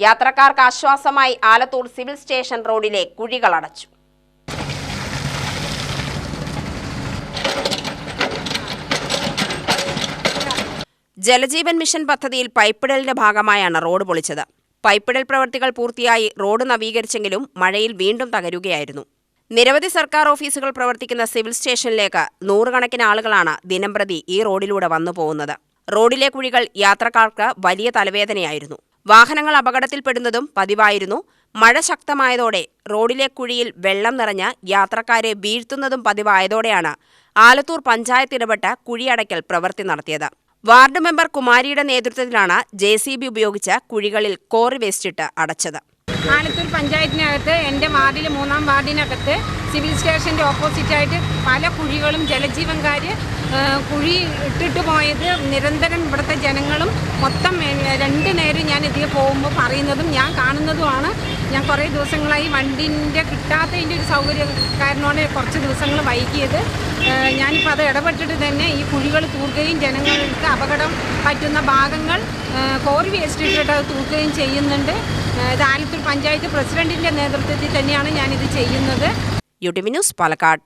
യാത്രക്കാർക്ക് ആശ്വാസമായി Alathur civil station റോഡിലെ കുഴികൾ അടച്ചു. ജലജീവൻ മിഷൻ പദ്ധതിയിൽ പൈപ്പിടലിന്റെ ഭാഗമായാണ് റോഡ് പൊളിച്ചത്. പൈപ്പിടൽ പ്രവൃത്തികൾ പൂർത്തിയായി റോഡ് നവീകരിച്ചെങ്കിലും മഴയിൽ വീണ്ടും തകരുകയായിരുന്നു. നിരവധി സർക്കാർ ഓഫീസുകൾ പ്രവർത്തിക്കുന്ന സിവിൽ സ്റ്റേഷനിലേക്ക് നൂറുകണക്കിന് ആളുകളാണ് ദിനംപ്രതി ഈ റോഡിലൂടെ വന്നു പോകുന്നത് റോഡിലെ കുഴികൾ യാത്രക്കാർക്ക് വലിയ തലവേദനയായിരുന്നു. വാഹനങ്ങൾ അപകടത്തിൽപ്പെടുന്നതും പതിവായിരുന്നു. മഴ ശക്തമായതോടെ റോഡിലെ കുഴിയിൽ വെള്ളം നിറഞ്ഞ് യാത്രക്കാരെ വീഴ്ത്തുന്നതും പതിവായതോടെയാണ് ആലത്തൂർ പഞ്ചായത്ത് ഇടപെട്ട് കുഴിയടയ്ക്കൽ പ്രവൃത്തി നടത്തിയത്. വാർഡ് മെമ്പർ കുമാരിയുടെ നേതൃത്വത്തിലാണ് ജെ സി ബി ഉപയോഗിച്ച് കുഴികളിൽ കോറി വേസ്റ്റിട്ട് അടച്ചത്. ആലത്തൂർ പഞ്ചായത്തിനകത്ത് എന്റെ വാർഡിൽ മൂന്നാം വാർഡിനകത്ത് സിവിൽ സ്റ്റേഷന്റെ ഓപ്പോസിറ്റായിട്ട് പല കുഴികളും ജലജീവൻകാർ കുഴി ഇട്ടിട്ട് പോയത് നിരന്തരം ഇവിടുത്തെ ജനങ്ങളും മൊത്തം രണ്ട് നേരം ഞാൻ ഇതിൽ പോകുമ്പോൾ പറയുന്നതും ഞാൻ കാണുന്നതുമാണ്. ഞാൻ കുറേ ദിവസങ്ങളായി വണ്ടിന്റെ കിട്ടാത്തതിന്റെ ഒരു സൗകര്യം കാരണമാണ് കുറച്ച് ദിവസങ്ങൾ വൈകിയത്. ഞാനിപ്പോൾ അത് ഇടപെട്ടിട്ട് തന്നെ ഈ കുഴികൾ തൂർക്കുകയും ജനങ്ങൾക്ക് അപകടം പറ്റുന്ന ഭാഗങ്ങൾ കോറി വേസ്റ്റ് ഇട്ടിട്ട് അത് തൂക്കുകയും ചെയ്യുന്നുണ്ട്. ഇത് ആലത്തൂർ പഞ്ചായത്ത് പ്രസിഡന്റിന്റെ നേതൃത്വത്തിൽ തന്നെയാണ് ഞാനിത് ചെയ്യുന്നത്. U News Palakkad.